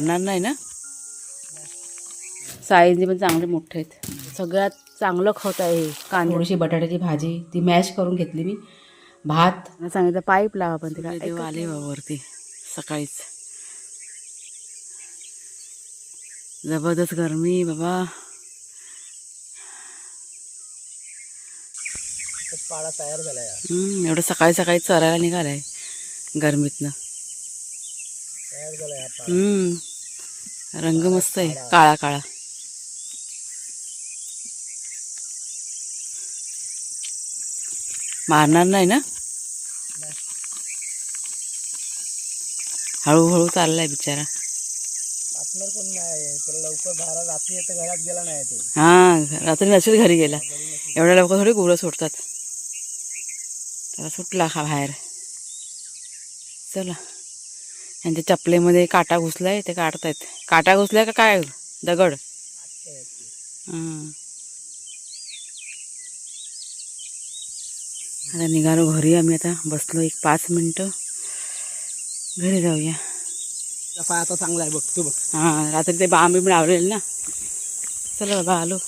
मारणार नाही ना? साईजने पण चांगले मोठे आहेत. सगळ्यात चांगलं खत आहे हे कांदा. थोडीशी बटाट्याची भाजी ती मॅश करून घेतली मी. भात. सांगितलं पाईप लावा पण तिला. तेव्हा आले बाबा वरती सकाळीच. जबरदस्त गरमी बाबा. पाडा तयार झाला एवढं सकाळी सकाळी चरायला निघालाय गरमीतनं. हम्म. रंग मस्त आहे काळा काळा. मारणार नाही ना? हळूहळू चाललाय बिचारा. पार्टनर कोण नाही लवकर बारा रात्री येतं घरात गेला नाही ते. हा रात्री नसेल घरी गेला. एवढ्या लवकर थोडी गुरं सोडतात. त्याला सुटला खा बाहेर. चला. यांच्या चपलेमध्ये काटा घुसलाय ते काढतायत. काटा घुसलाय का काय? दगड. हां. आता निघालो घरी आम्ही आता बसलो एक पाच मिनटं. घरी जाऊया. त्या पाय आता चांगला आहे बघ तू बघ. हां रात्री ते बाम बिम लावलेलं ना. चला बाबा आलो.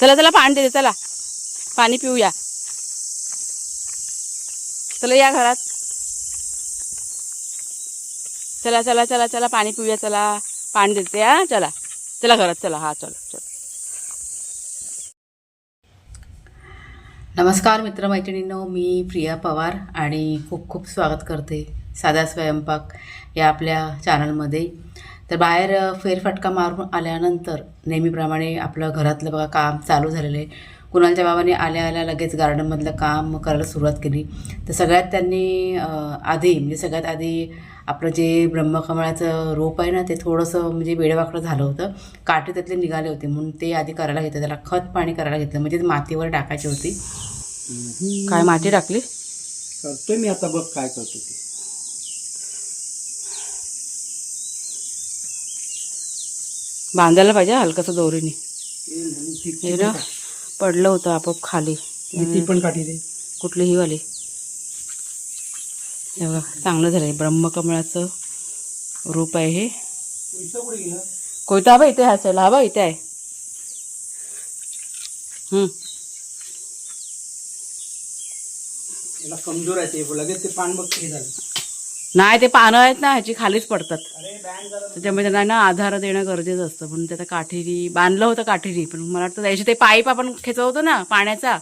चला चला पाणी देते चला. पाणी पिऊया. चला या घरात. चला चला चला चला पाणी पिऊया चला. पाणी देते हा? चला. चला घरात चला. हा चला चला. नमस्कार मित्रमैत्रिणींनो. मी प्रिया पवार आणि खूप खूप स्वागत करते साधा स्वयंपाक या आपल्या चॅनलमध्ये तर बाहेर फेरफटका मारून आल्यानंतर नेहमीप्रमाणे आपलं घरातलं बघा काम चालू झालेलं आहे. कुणालच्या बाबाने आल्या आल्या लगेच गार्डनमधलं काम करायला सुरुवात केली. तर सगळ्यात त्यांनी आधी म्हणजे सगळ्यात आधी आपलं जे ब्रह्मकमळाचं रोप आहे ना ते थोडंसं म्हणजे वेडवाकडं झालं होतं. काटे त्यातले निघाले होते म्हणून ते आधी करायला घेतलं. त्याला खत पाणी करायला घेतलं. म्हणजे ते मातीवर टाकायची होती. काय माती टाकली? करतोय मी आता बघ काय करतो ते. बांधायला पाहिजे हलकसं दोरीने. पडलं होतं आपोआप खाली. ती पण काठी दे. कुठली ही वाली? बघा चांगलं झालं आहे ब्रह्मकमळाचं रूप आहे हे. कोयता बा इथे हसायला हा बा इथे आहे. कमजोर आहे ते लगेच ते पान बघ हे झालं. नाही ते पानं आहेत ना ह्याची खालीच पडतात. त्याच्यामुळे त्यांना ना आधार देणं गरजेचं असतं. म्हणून ते आता काठीरी बांधलं होतं काठीरी पण मला वाटतं त्याशी ते पाईप आपण खेचवतो ना पाण्याचा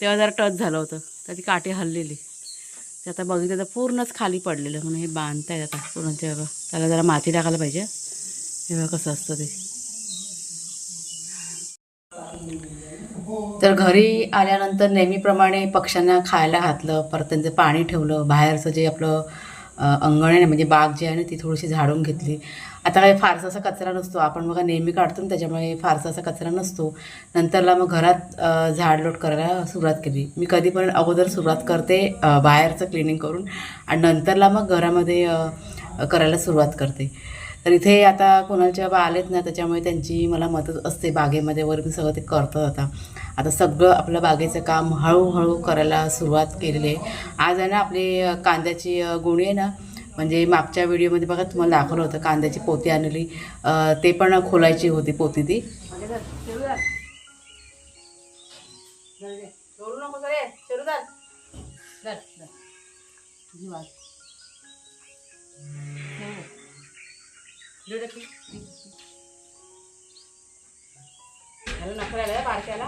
तेव्हा जरा टच झालं होतं. तर ती काठी हललेली. ते आता बघितलं तर पूर्णच खाली पडलेलं. म्हणून हे बांधतायत आता पूर्णच्या बघा. त्याला जरा माती टाकायला पाहिजे. हे बघा कसं असतं ते. तर घरी आल्यानंतर नेहमीप्रमाणे पक्ष्यांना खायला घातलं. परत त्यांचं पाणी ठेवलं. बाहेरचं जे आपलं अंगण आहे ना म्हणजे बाग जी आहे ना ती थोडीशी झाडून घेतली. आता काही फारसा असा कचरा नसतो. आपण बघा नेहमी काढतो ना त्याच्यामुळे फारसा असा कचरा नसतो. नंतरला मग घरात झाडलोट करायला सुरुवात केली. मी कधी पण अगोदर सुरुवात करते बाहेरचं क्लिनिंग करून. आणि नंतरला मग घरामध्ये करायला सुरुवात करते. तर इथे आता कोणाच्या बाबा आलेत ना त्याच्यामुळे त्यांची मला मदत असते. बागेमध्ये वगैरे मी सगळं ते करतात आता. आता सगळं आपलं बागेचं काम हळूहळू करायला सुरुवात केलेली आहे. आज आहे ना आपली कांद्याची गुणी आहे ना म्हणजे मागच्या व्हिडिओमध्ये बघा तुम्हाला दाखवलं होतं कांद्याची पोती आणली. ते पण खोलायची होती पोती ती. बारक्याला.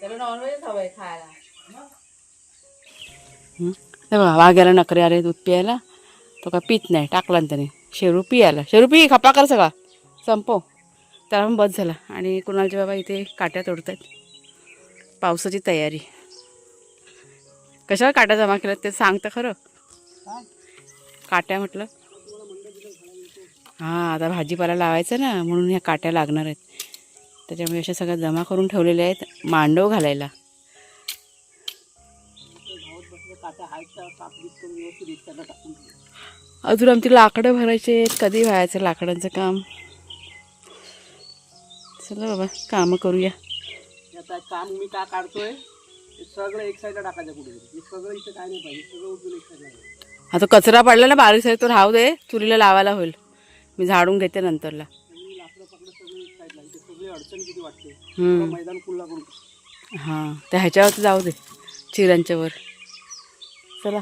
त्याला नॉनव्हेज हवंय खायला. हे वाघ्याला नकरे आले दूध प्यायला. तो का पित नाही टाकला त्याने. शेरू पियाला. शेरू पी खपा कर सगळा. संपव. त्याला बस झाला आणि कुणालचे बाबा इथे काट्या तोडतात पावसाची तयारी. कशावर काट्या जमा केल्यात ते सांगतं खरं? काट्या म्हटलं. हां आता भाजीपाला लावायचा ना म्हणून ह्या काट्या लागणार आहेत. त्याच्यामुळे अशा सगळ्या जमा करून ठेवलेल्या आहेत मांडव घालायला. अजून आमची लाकडं भरायचे आहेत कधी व्हायचं लाकडांचं काम? चला बाबा कामं करूया. आता काम मी का काढतोय? हे सगळं एक साईडला टाकायचं कुठे? सगळं इथं काय नाही पाहिजे सगळं उचलून एक साईडला आता कचरा पडला ना बारीक साईड तो राहू दे चुलीला लावायला होईल. मी झाडून घेते नंतरला. अडचण किती वाटते? हम्म. मैदान खुल्ला करून हां त्या ह्याच्यावरती जाऊ दे चिऱ्यांच्या वर चला.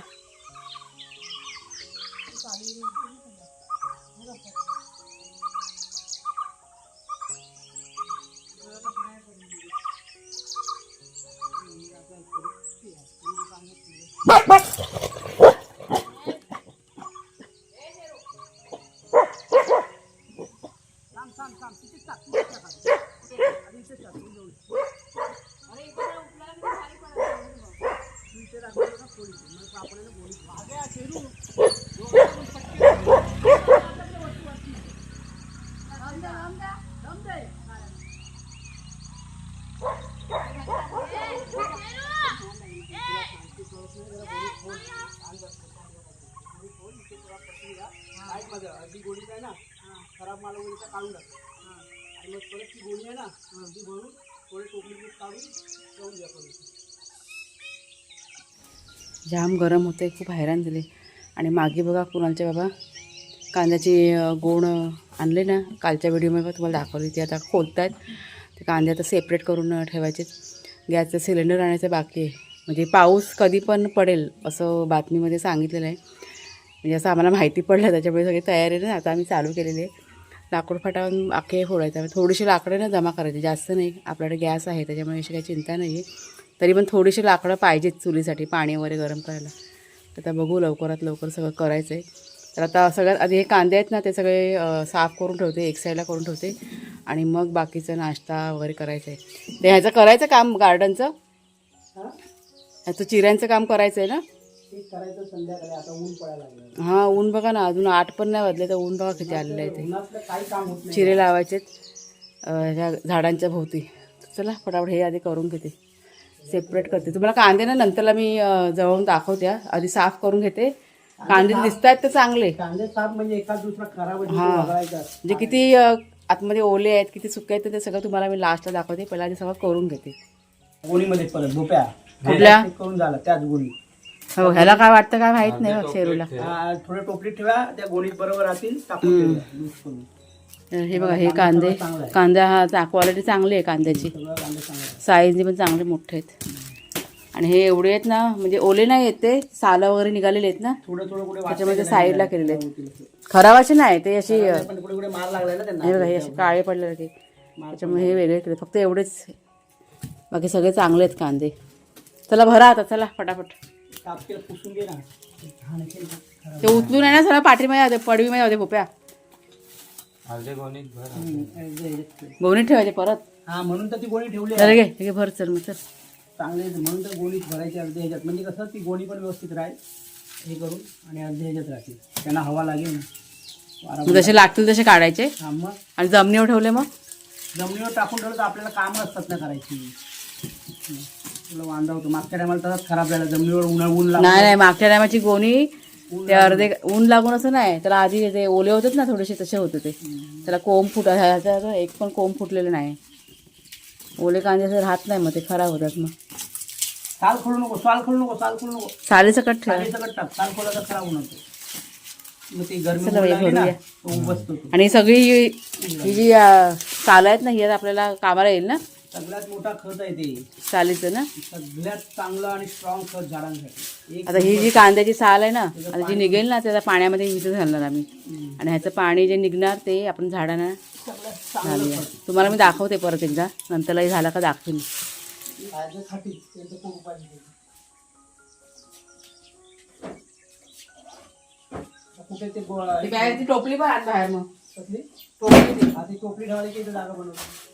Bye. हळदी भरून थोडी टोपली मीठ काढून ठेवून द्या पण जाम गरम होते खूप हैराण झाले. आणि मागे बघा कुणालच्या बाबा कांद्याचे गोण आणले ना कालच्या व्हिडिओमध्ये तुम्हाला दाखवली ती आता खोलत आहेत ते कांदे आता सेपरेट करून ठेवायचे गॅसचं सिलेंडर आणायचं बाकी आहे. म्हणजे पाऊस कधी पण पडेल असं बातमीमध्ये सांगितलेलं आहे. म्हणजे असं आम्हाला माहिती पडलं त्याच्यामुळे सगळी तयारी ना आता आम्ही चालू केलेली आहे. लाकूड फाटावून आखे फोडायचं. थोडीशी लाकडं ना जमा करायची. जास्त नाही. आपल्याकडे गॅस आहे त्याच्यामुळे अशी काही चिंता नाही आहे तरी पण थोडीशी लाकडं पाहिजेत चुलीसाठी पाणी वगैरे गरम करायला. तर आता बघू लवकरात लवकर सगळं करायचं आहे तर आता सगळ्यात आधी हे कांदे आहेत ना ते सगळे साफ करून ठेवते एक साईडला करून ठेवते. आणि मग बाकीचं नाश्ता वगैरे करायचं आहे ते ह्याचं करायचं काम गार्डनचं ह्याचं चिऱ्यांचं काम करायचं आहे ना? करायचं संध्याकाळी आता ऊन पडायला लागलं हां ऊन बघा ना अजून आठ पण नाही वाजले तर ऊन बघा किती आलेलं आहे ते. उन्हातलं काही काम होत नाही. चिरे लावायचेत. अं, ह्या झाडांच्या भोवती. चला फटाफट हे आधी करून घेते. सेपरेट करते. तुम्हाला कांदे ना नंतरला मी अं, जवळून दाखवते हा. आधी साफ करून घेते. कांदे दिसत आहेत तर चांगले. कांदे साफ म्हणजे दुसरा खराब हां. म्हणजे किती अं, आतमध्ये ओले आहेत किती सुके आहेत ते सगळं तुम्हाला मी लास्टला दाखवते. पहिला आधी सगळं करून घेते. गोणीमध्ये परत भोप्या कुठल्या? करून झाला त्याच गोणी हो ह्याला काय वाटतं काय माहीत नाही बघ शेरूला. हा, थोडं टोपलीत ठेवा त्या गोणीत बरोबर राहतील टाकून ठेवूया, mix करून. तर हे बघा हे कांदे. कांदा हा क्वालिटी चांगली आहे कांद्याची. सगळं कांदे चांगले साईजने पण चांगले मोठे आहेत. आणि हे एवढे आहेत ना म्हणजे ओले नाही आहेत ते सालं वगैरे निघालेले आहेत ना. थोडं थोडं कुठे त्याच्यामध्ये साईडला केलेले आहेत. खराब असे नाही ते अशी हे पण कुठे कुठे मार लागलाय ना त्यांना. बघा हे असे काळे पडलेले ते त्याच्यामुळे हे वेगळे केले. फक्त एवढेच. बाकी सगळे चांगले आहेत कांदे. चला भरा आता चला फटाफट. पुसून घे ना. घाण असेल ना, खराब. ते उचलून आहे ना सगळं पाठीमध्ये होते पडवीमध्ये होते ह्याच्यात. गोणीत ठेवायचे परत. हा म्हणून तर ती गोणी ठेवली घे हे घे भर चल मग चल. चांगले. म्हणून तर गोणीत भरायची अर्धे ह्याच्यात. म्हणजे कसं ती गोणी पण व्यवस्थित राहील हे करून आणि अर्धे ह्याच्यात राहतील. त्यांना हवा लागेल ना. जसे लागतील तसे काढायचे. हा मग. आणि जमिनीवर ठेवले मग. जमिनीवर टाकून ठेवलं तर आपल्याला कामं असतात ना करायची. तुला वांदा होतो. मागच्या टायमाला तसाच खराब झाला. जमिनीवर उन्हा ऊन लागलं नाही नाही मागच्या टायमाची गोणी ते अर्धे ऊन लागून असं नाही. त्याला आधी ते ओले होतेच ना थोडेसे तसे होते ते. त्याला कोंब फुट ह्याचा एक पण कोंब फुटलेलं नाही. ओले कांदे असे राहत नाही मग ते खराब होतात मग. साल खोलू नको साल खोलू नको साल खोलू नको. सालीसकट ठेवा. साली सगळं टाक. साल खोला तर खराब होणार तो. मग ती गरमी चला बाई, लागली ना भरूया. तो बसतो तो. आणि सगळी ही ही जी अं, सालं आहेत ना ही आता आपल्याला कामाला येईल ना? सगळ्यात मोठा खत आहे ते. सालीचं ना? सगळ्यात चांगलं आणि स्ट्रॉंग खत झाडांसाठी. एक आता ही जी कांद्याची साल आहे ना आता जी निघेल ना त्याला पाण्यामध्ये विजत घालणार आम्ही. आणि ह्याचं पाणी जे निघणार ते आपण झाडांना सगळ्यात चांगलं घालूया. तुम्हाला मी दाखवते परत एकदा. नंतरला हे झालं का दाखवेन. आहे. टोपली पण आण बाहेर मग. कसली? टोपली ती. टोपली इथं जागा बनवतो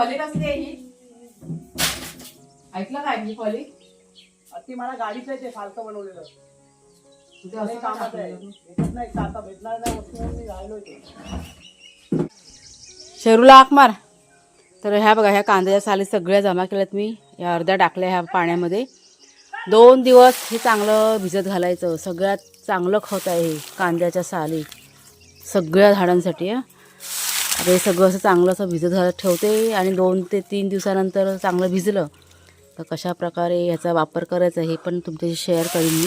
फली कसली आहे ही? ऐकलं काय ही फली ती मला गाडीचं आहे ते फालतं बनवलेलं. तुझं लय असं का कामाचं आहे. टाकलेलं? भेटत नाही आता भेटणार नाही वस्तू म्हणून मी राहिलो इथे. शेरूला हाक मार. तर ह्या बघा ह्या कांद्याच्या साली सगळ्या जमा केल्यात मी. या अर्ध्या टाकल्या ह्या पाण्यामध्ये. दोन दिवस हे चांगलं भिजत घालायचं. सगळ्यात चांगलं खत आहे हे कांद्याच्या साली. सगळ्या झाडांसाठी हां. आता हे सगळं असं चांगलं असं भिजत घालत ठेवते आणि दोन ते तीन दिवसानंतर चांगलं भिजलं तर कशा प्रकारे याचा वापर करायचा हे पण तुमच्याशी शेअर करीन मी.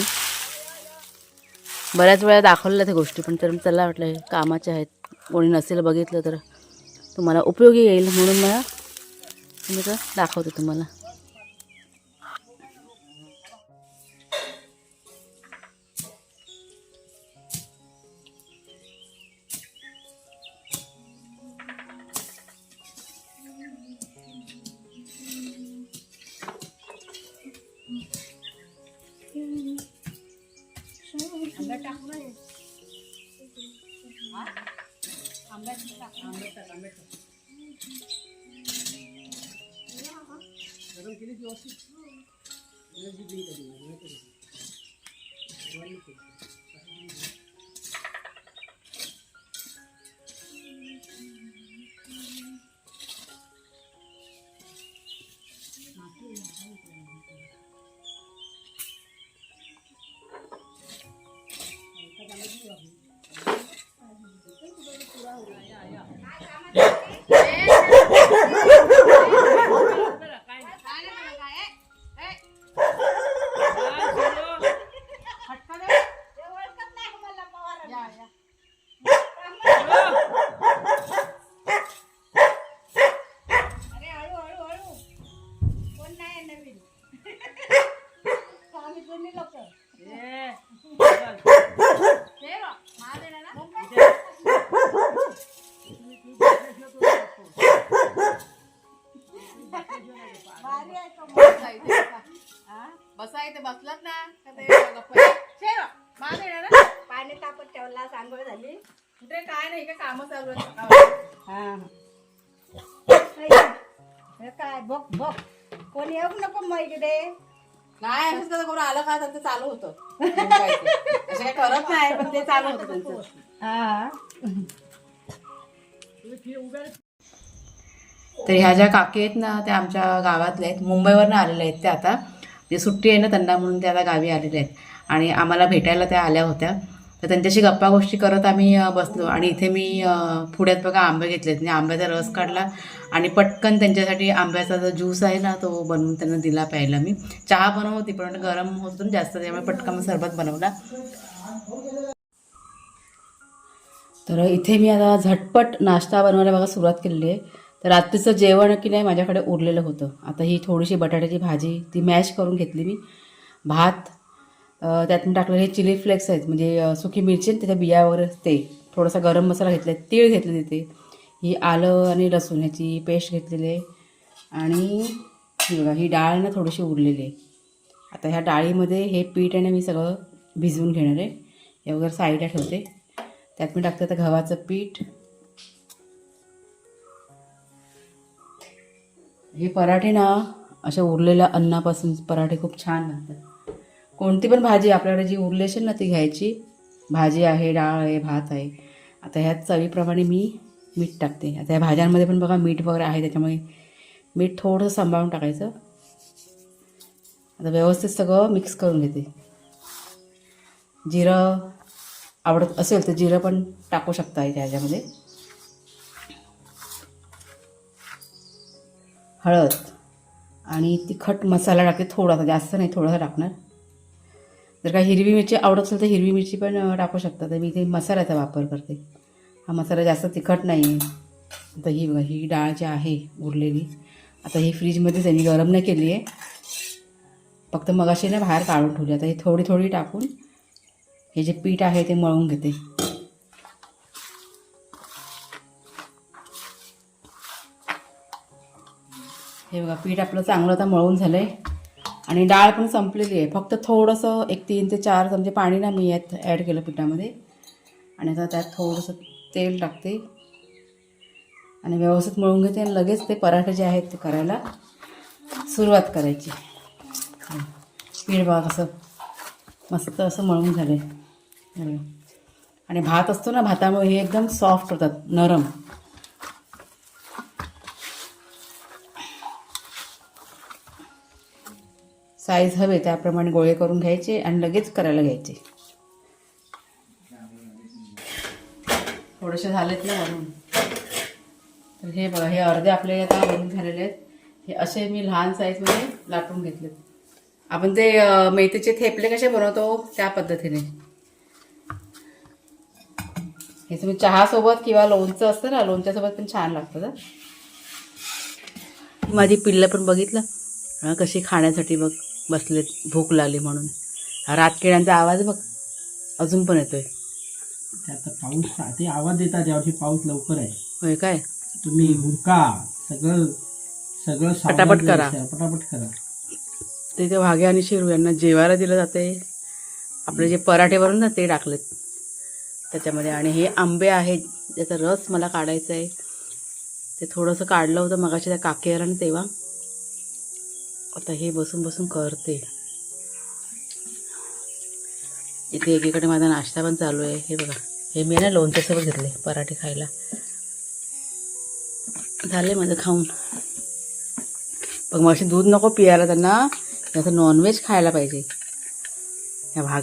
बऱ्याच वेळा दाखवलेल्या त्या गोष्टी पण तर चला वाटलं हे कामाच्या आहेत कोणी नसेल बघितलं तर तुम्हाला उपयोगी येईल म्हणून मला मी तर दाखवते तुम्हाला. केली की व्यवस्थित एनर्जी ड्रिंक आहे ती, Bye. बसा इथे बसलात ना? पाणी तापत ठेवला आंघोळ झाली. कुठे? काय नाही का कामं चालू आहेत हा हे. काय बघ बघ. कोणी येऊ नको मग इकडे. नाही असंच कसं करून आलं का त्यांचं चालू होतं. असं काही करत नाही पण ते चालू होतं त्यांचं हा. तर ह्या ज्या काकी आहेत ना त्या आमच्या गावातल्या आहेत मुंबईवरनं आलेल्या आहेत त्या आता. जे सुट्टी आहे ना त्यांना म्हणून त्या आता गावी आलेल्या आहेत. आणि आम्हाला भेटायला त्या आल्या होत्या. तर त्यांच्याशी गप्पा गोष्टी करत आम्ही बसलो. आणि इथे मी पुढ्यात बघा आंबे घेतलेत म्हणजे आंब्याचा रस काढला. आणि पटकन त्यांच्यासाठी आंब्याचा जो ज्यूस आहे ना तो बनवून त्यांना दिला प्यायला मी. चहा बनवती पण गरम होत जास्त त्यामुळे पटकन सरबत बनवला. तर इथे मी आता झटपट नाश्ता बनवायला बघा सुरुवात केलेली आहे. तर रात्रीचं जेवण की नाही माझ्याकडे उरलेलं होतं. आता ही थोडीशी बटाट्याची भाजी ती मॅश करून घेतली मी. भात त्यात मी टाकलं हे चिली फ्लेक्स आहेत म्हणजे सुकी मिरची त्याच्या बिया वगैरे ते. थोडासा गरम मसाला घेतला आहे तीळ घेतले तिथे. ही आलं आणि लसूण ह्याची पेस्ट घेतलेली आहे. आणि ही बघा ही डाळ ना थोडीशी उरलेली आहे. आता ह्या डाळीमध्ये हे पीठ आणि मी सगळं भिजवून घेणार आहे. हे वगैरे साईडला ठेवते. त्यात मी टाकते आता गव्हाचं पीठ. हे पराठे ना अशा उरलेल्या अन्नापासून पराठे खूप छान बनतात. कोणती पण भाजी आपल्याकडे जी उरली असेल ना ती घ्यायची. भाजी आहे डाळ आहे भात आहे. आता ह्यात चवीप्रमाणे मी मीठ टाकते. आता ह्या भाज्यांमध्ये पण बघा मीठ वगैरे आहे त्याच्यामुळे मीठ थोडंसं सांभाळून टाकायचं. आता व्यवस्थित सगळं मिक्स करून घेते. जिरं आवडत असेल तर जिरं पण टाकू शकता इथे ह्याच्यामध्ये हळद आणि तिखट मसाला टाकते थोडासा जास्त नाही थोडासा टाकणार. जर का हिरवी मिरची आवडत असेल तर हिरवी मिरची पण टाकू शकता. तर मी इथे मसाल्याचा वापर करते. हा मसाला जास्त तिखट नाही आहे आता ही बघा ही डाळ जी आहे उरलेली आता ही फ्रीजमध्येच आहे मी गरम नाही केली आहे. फक्त मगाशी ना बाहेर काढून ठेवली. आता ही थोडी थोडी टाकून हे जे पीठ आहे ते मळून घेते. हे बघा पीठ आपलं चांगलं आता मळून झालं आहे आणि डाळ पण संपलेली आहे. फक्त थोडंसं एक तीन ते चार चमचे पाणी ना मी यात ॲड केलं पिठामध्ये. आणि आता त्यात थोडंसं तेल टाकते. आणि व्यवस्थित मळून घेते आणि लगेच ते पराठे जे आहेत ते करायला सुरुवात करायची. पीठ बघा कसं मस्त असं मळून झालं आहे आणि भात असतो ना भातामुळे हे एकदम सॉफ्ट होतात नरम. साईज हवे त्याप्रमाणे गोळे करून घ्यायचे आणि लगेच करायला घ्यायचे. थोडेसे झालेत ना म्हणून तर हे बघा हे अर्धे आपले आता बनून झालेले आहेत. हे असे मी लहान साईजमध्ये लाटून घेतलेत. आपण ते मेथीचे थेपले कसे बनवतो त्या पद्धतीने. हे तुम्ही चहासोबत किंवा लोणचं असतं ना लोणच्यासोबत पण छान लागतं माझी पिल्लं पण बघितलं? कशी खाण्यासाठी बघ. बसलेत भूक लागली म्हणून. रातकिड्यांचा आवाज बघ अजून पण येतोय. ते आता पाऊस ते आवाज देतात यावर्षी पाऊस लवकर आहे. होय काय? तुम्ही हुडका सगळं सगळं पटापट करा. पटापट करा. ते ते वाघे आणि शिरू यांना जेवायला दिलं जाते. आपले जे पराठे वरून ना ते टाकलेत. त्याच्यामध्ये आणि हे आंबे आहेत ज्याचा रस मला काढायचा आहे ते थोडंसं काढलं होतं मगाशी त्या काकेवर आणि तेव्हा. आता हे बसून बसून करते. इथे एकीकडे माझा नाश्ता पण चालू आहे. हे बघा. हे मी ना लोणच्यासोबत घेतले पराठे खायला. झाले माझं खाऊन. बघ मग अशी दूध नको पियाला त्यांना. त्याचं नॉनव्हेज खायला पाहिजे. ह्या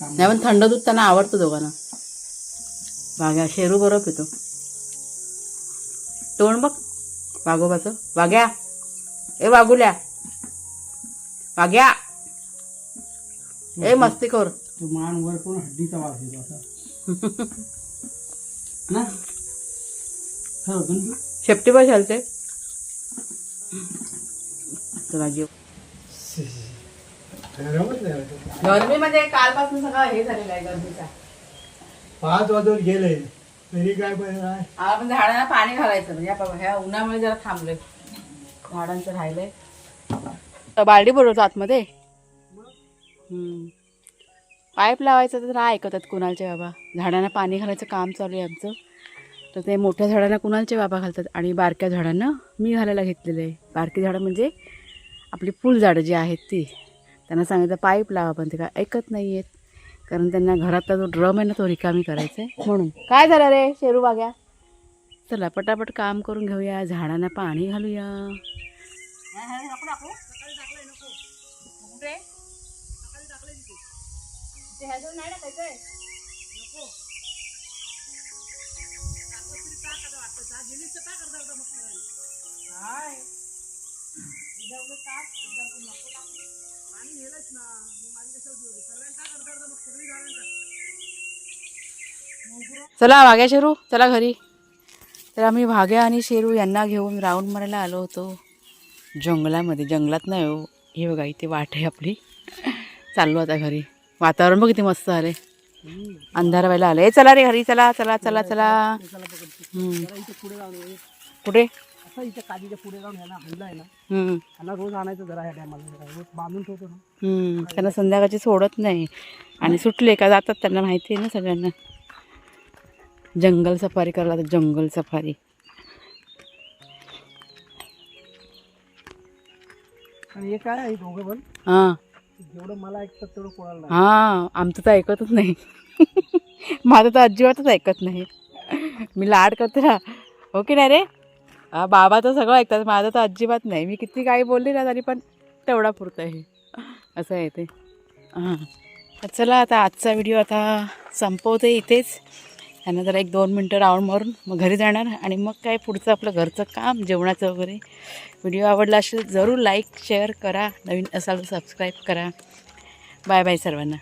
काम नाही पण थंड दूध त्यांना आवडतं दोघांना. वाघ्या शेरू बरोबर पितो. तोंड बघ. वाघोबाचं वाघ्या ए वाघुल्या वाघ्या ए मस्ती कर. मान वर करून हड्डीचा वास येतो असा? ना? शेपटी तुला जेव. गरमीमध्ये कालपासून सगळं हे झालेलं आहे गरमीचा. पाच वाजून गेले. तरी काय पाहिजे आपण झाडांना पाणी घालायचं. म्हणजे आपण ह्या उन्हामुळे जरा थांबलोय. झाडांचं राहिलंय. तर बालडी बोलवतो आतमध्ये हम्म. पाईप लावायचं तर नाही ऐकतात कुणालचे बाबा. झाडांना पाणी घालायचं काम चालू आहे आमचं. तर ते मोठ्या झाडांना कुणालचे बाबा घालतात आणि बारक्या झाडांना मी घालायला घेतलेलं आहे. बारकी झाडं म्हणजे आपली फुलझाडं जी आहेत ती. त्यांना सांगितलं पाईप लावा पण ते काय ऐकत नाही आहेत कारण त्यांना घरातला जो ड्रम आहे ना तो रिकामी करायचा आहे म्हणून. काय झालं रे शेरू बाग्या? चला पटापट काम करून घेऊया झाडांना पाणी घालूया. चला वाघ्या शेरू. चला घरी. तर आम्ही भाग्या आणि शेरू यांना घेऊन राऊंड मारायला आलो होतो. जंगलामध्ये जंगलात नाही हो. हे बघा इथे वाट आहे आपली. चाललो आता घरी. वातावरण बघ किती मस्त आले अंधार व्हायला आलं चला रे घरी. चला चला चला चला. पुढे कुठे? असं इथे काजीच्या पुढे जाऊन ह्याला हल्ला आहे ना हम्म. ह्याला रोज आणायचं जरा ह्या टायमाला जरा रोज बांधून ठेवतो ना. हम्म. त्यांना संध्याकाळची सोडत नाही. आणि सुटले का जातात त्यांना माहिती आहे ना सगळ्यांना. जंगल सफारी करायला जातात, जंगल सफारी. आणि हे काय आहे दोघं पण? हां. जेवढं मला ऐकतात तेवढं कोणाला नाही. हां आमचं तर ऐकतच नाही. माझं तर अजिबातच ऐकत नाही. मी लाड करते ना. हो की नाही रे? हा बाबा तर सगळं ऐकतात. माझं तर अजिबात नाही. मी किती काही बोलली ना तरी पण तेवढा पुरतं आहे. असं आहे ते. हां. चला आता आजचा व्हिडिओ आता संपवते इथेच. त्यांना जरा एक दोन मिनटं राऊंड मारून मग घरी जाणार. आणि मग काय पुढचं आपलं घरचं काम जेवणाचं वगैरे. व्हिडिओ आवडला असेल जरूर लाईक शेअर करा. नवीन असाल तर सबस्क्राईब करा. बाय बाय सर्वांना.